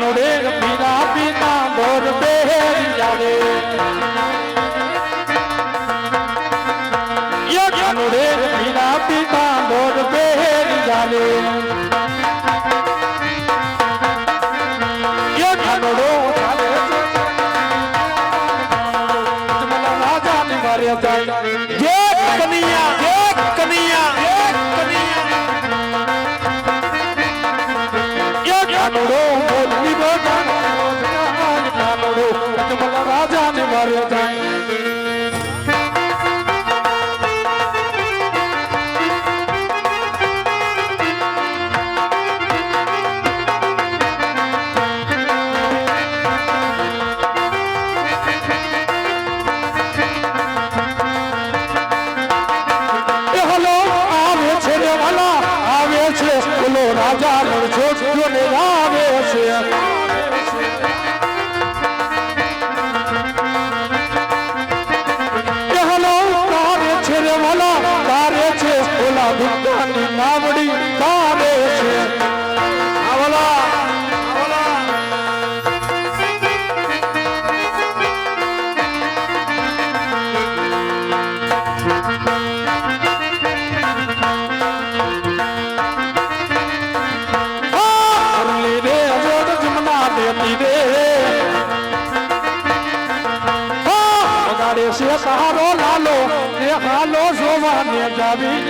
नुड़े बिना बिना बोर बेरिया रे यज्ञ नुड़े बिना बिना बोर बेरिया रे यज्ञ વાલા આવે છે બોલો રાજા નરછોડ આવે છે. હાલો સોવાને જાવી.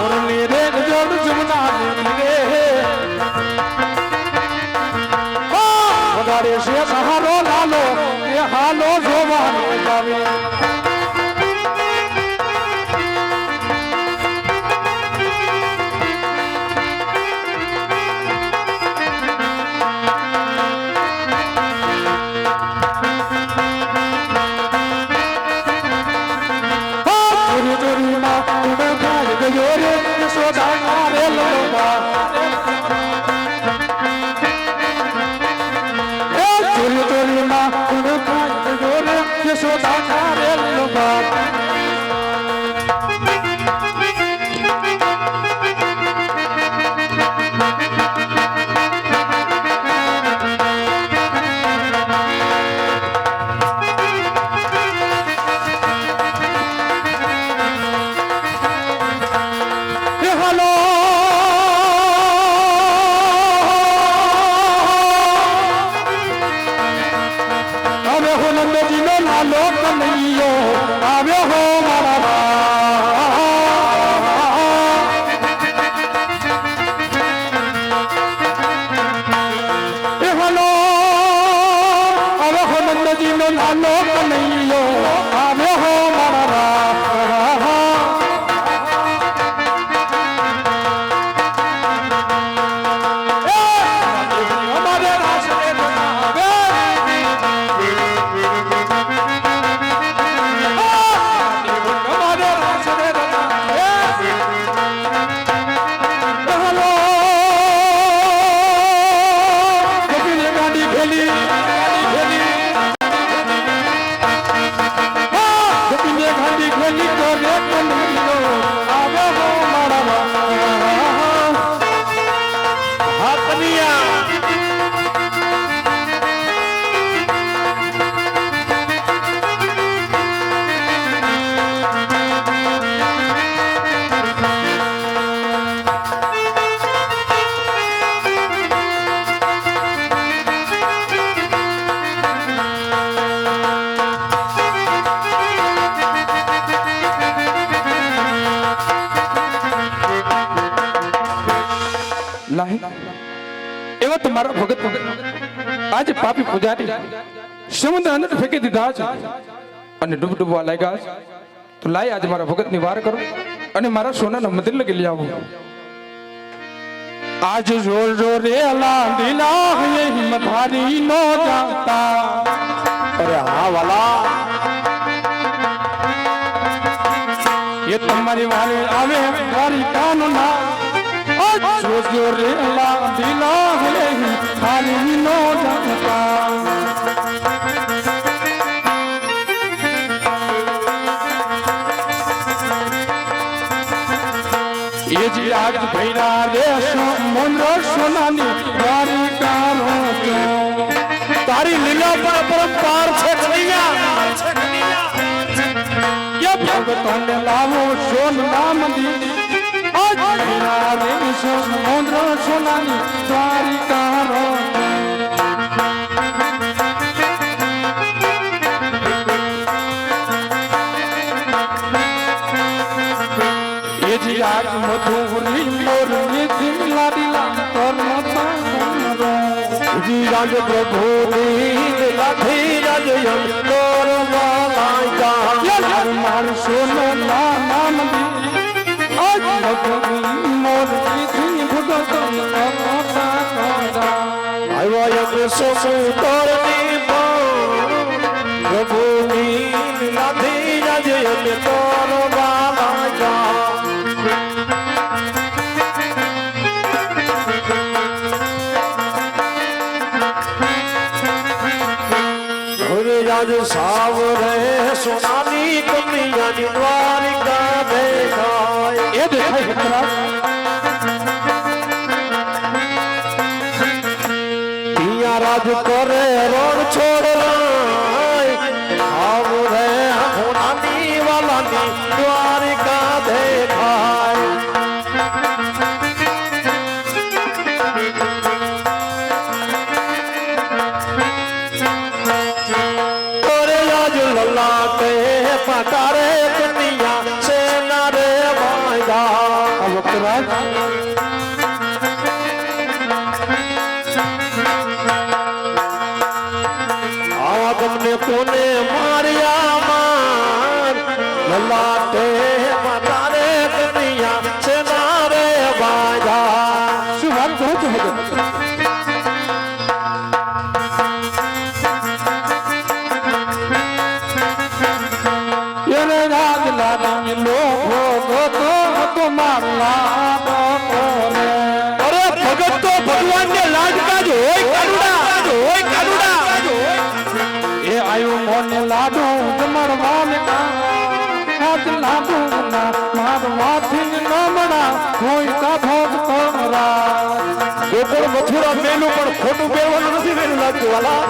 મુરલી રે ગજોડ જમના louco, ಕೊಂಡಿ મારા ભગત આજે પાપી પૂજારી સમુદ્ર અંદર ફેંકી દીધા છે. અને ડૂબ ડૂબવા લાગ્યા છે. તો લાય આજે મારા ભગતની વાર કરો અને મારા સોનાના મંદિર લગી લઈ આવો. આજ જોર જોર દિલા હે હિંમત નો જાતા. અરે હા વાલા. એ તમારી વારે આવે વારી કાનો ના આજ જોજો રેલા દિલા હે ખાલી નો તારી લીલા પર છે કે ભગતને લાવો સોન નામ દીધી. দেশ সমুদ্র সোনালী দ্বারিকার আজ মধুবনী মোর સાવ રહે સોનાની કન્યાની ગોકુળ મથુરા મેલું પણ ખોટું પહેરવાનું નથી મેલું લાગતું વાલા.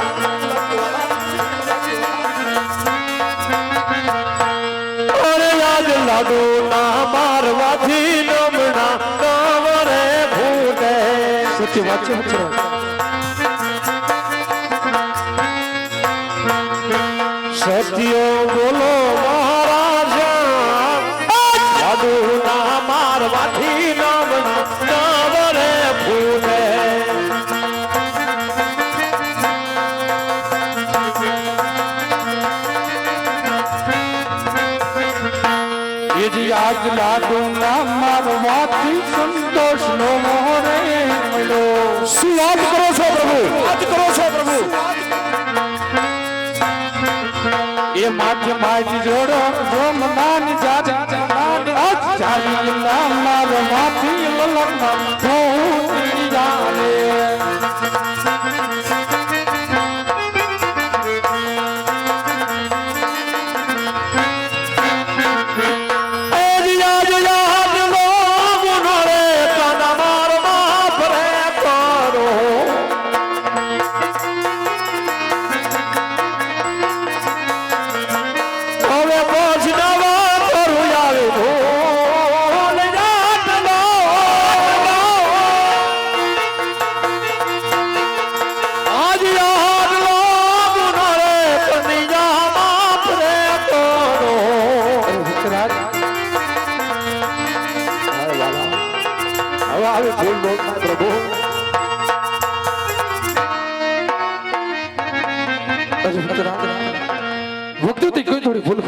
અરે યાદ લાડુ ના મારવાથી નમણા કવરે ભૂટે સચ્ચી વાત છે મિત્રો સત્યો બોલો મહારાજા લાડુ ના મારવાથી નમણા કવરે ભૂટે એ જ આજ લાડુ ના મારવાથી સંતોષ નો મોરે મળ્યો શું વાત કરો છો એ માથે માજી જોડો જોમ નાન જાજા આજ જાલી નામ મારવાથી લલના ભૂતી જાને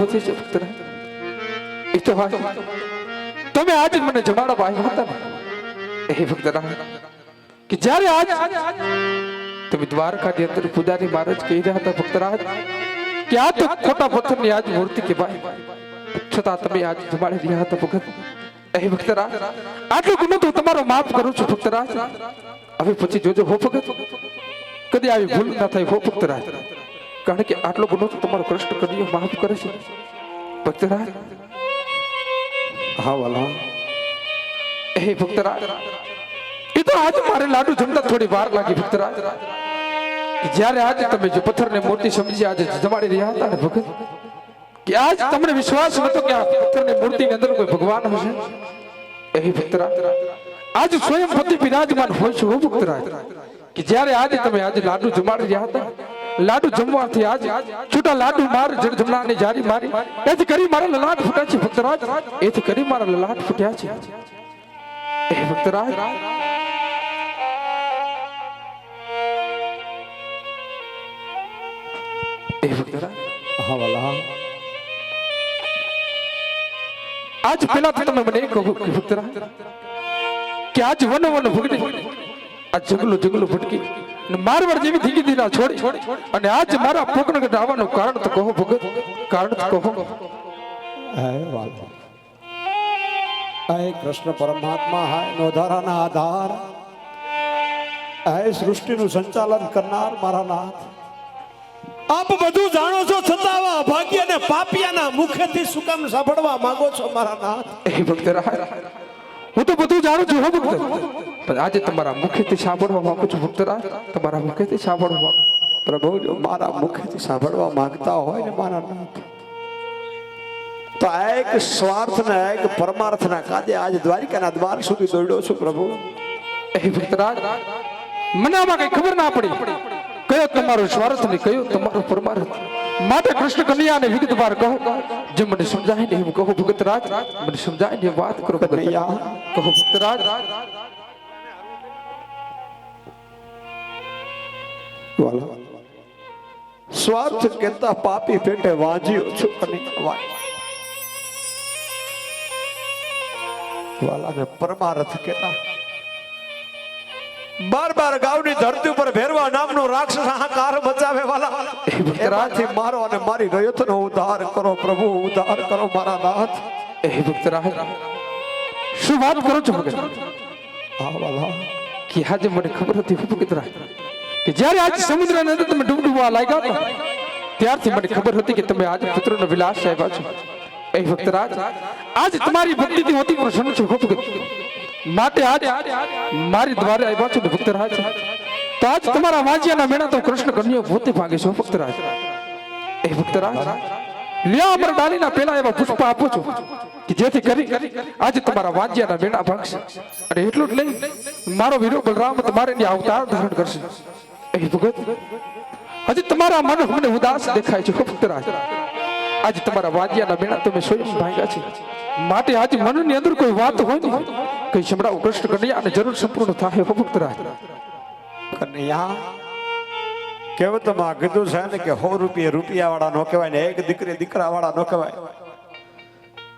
હોતી છે પુત્ર એ તો વાત તમે આજે મને જમાડો ભાઈ હતા એ ભક્તરાજ કે જ્યારે આજ તમે દ્વારકાની અંદર પૂજારી મહારાજ કહી રહ્યા હતા ભક્તરાજ, કે આ તો ખોટા પથ્થરની આજ મૂર્તિ કે ભાઈ, છતાં તમે આજ જમાડી રહ્યા હતા ભગત. એ ભક્તરાજ આટલો ગુનો તો તમારો માફ કરું છું ભક્તરાજ. હવે પછી જોજો હો ભગત. કદી આવી ભૂલ ના થાય હો ભક્તરાજ. કારણ કે આટલો ગુનો તો તમારો કૃષ્ણ કદીઓ માફ કરે છે. ભક્તરાજ. હા વાલા. હે ભક્તરાજ. એ તો આજ મારે લાડુ જમતા થોડી વાર લાગી ભક્તરાજ. જ્યારે આજે તમે જે પથ્થરને મૂર્તિ સમજી આજે જમાડી રહ્યા હતા ને ભગત કે આજ તમને વિશ્વાસ નતો કે આ પથ્થરની મૂર્તિની અંદર કોઈ ભગવાન હશે? એ ભક્તરાજ આજ સ્વયં પતિ બિરાજમાન હોય છે હો ભક્તરાજ. કે જ્યારે આજે તમે આજે લાડુ જમાડી રહ્યા હતા લાડુ જમવાથી આજ છૂટા લાડુ માર જડ જમનાની જારી મારી. એથી કરી મારા લલાટ ફૂટ્યા છે ભક્તરાજ. એથી કરી મારા લલાટ ફૂટ્યા છે. એ ભક્તરાજ. એ ભક્તરાજ. હા વાલા આજ પેલા તમે મને કહો ભક્તરાજ કે આજ વન વન ભગડી. આ જંગલો જંગલો ભટકી. મારવાડ જેવી ધીંગી દીના છોડી. અને આજ મારા પોકણ આવવાનું કારણ તો કહો ભગત કારણ તો કહો હે વાલા હે કૃષ્ણ પરમાત્મા હાય નોધારાના આધાર. હે સૃષ્ટિનું સંચાલન કરનાર મારા નાથ. આપ બધું જાણો છો છતાં આવા અભાગ્ય ને પાપિયાના મુખેથી શું કામ સાંભળવા માંગો છો મારા નાથ? એ ભક્તરાજ હું તો બધું જાણું છું હો ભક્ત. પણ આજે તમારા મુખેથી સાંભળવા માંગુ છું ભક્તરાજ તમારા મુખેથી સાંભળવા માંગુ પ્રભુ જો મારા મુખેથી સાંભળવા માંગતા હોય ને મારા નાથ તો આ એક સ્વાર્થના એક પરમાર્થના કાજે આજે દ્વારિકાના દ્વાર સુધી દોડ્યો છું પ્રભુ. એ ભક્તરાજ મને આમાં કઈ ખબર ના પડી. કયો તમારો સ્વાર્થ ને કયો તમારો પરમાર્થ? માટે કૃષ્ણ કન્યાને વિગતવાર કહો. જે મને સમજાય ને એમ કહો ભગતરાજ મને સમજાય ને વાત કરો ભગતરાજ. કનૈયા. કહો ભક્તરાજ વાલા. સ્વાર્થ કેતા પાપી પેટે વાંજ્યો છું અને વાલાને પરમાર્થ કેતા બાર બાર ગાવની ધરતી ઉપર ભેરવા નામનો રાક્ષસ હાહાકાર બચાવે વાલા. એમાંથી મારો અને મારી રયતનો ઉદ્ધાર કરો પ્રભુ ઉદ્ધાર કરો મારા નાથ. એ ભક્તરાજ શું વાત કરો છો ભગત? હા વાલા. કે આજે મને ખબર હતી હું ભગતરાજ કે જ્યારે આજે સમુદ્રની અંદર તમે ડૂબડૂબવા લાગ્યા હતા ત્યારથી મને ખબર હતી કે તમે આજે પુત્રનો વિલાસ આવ્યા છો. એ ભક્તરાજ આજ તમારી ભક્તિથી હોતી પ્રસન્ન છું ખૂબ માટે આજ મારી દ્વારે આવ્યા છો ભક્તરાજ તો આજ તમારા વાંજિયાના મેળા તો કૃષ્ણ કન્યો પોતે ભાગે છો ભક્તરાજ એ ભક્તરાજ લ્યો અમર ડાલીના પેલા એવા પુષ્પ આપો છો કે જેથી કરી આજે તમારા વાંજ્યાના મેળા ભાગશે. અને એટલું જ નહીં મારો વીરો બલરામ તમારે અવતાર ધારણ કરશે. ભગત, હજી તમારા મન મને ઉદાસ દેખાય છે, હો ભક્તરાજ. આજે તમારા વાજિયાના મેળા તમે સ્વયં ભાંગ્યા છે. માટે આજે મનની અંદર કોઈ વાત હોય ને કઈ સંભળાવો કૃષ્ણ કન્યા અને જરૂર સંપૂર્ણ થાય, હો ભક્તરાજ. કનૈયા, કહેવતમાં કીધું છે ને કે સો રૂપિયા રૂપિયા વાળા નો કહેવાય ને એક દીકરી દીકરા વાળા નો કહેવાય.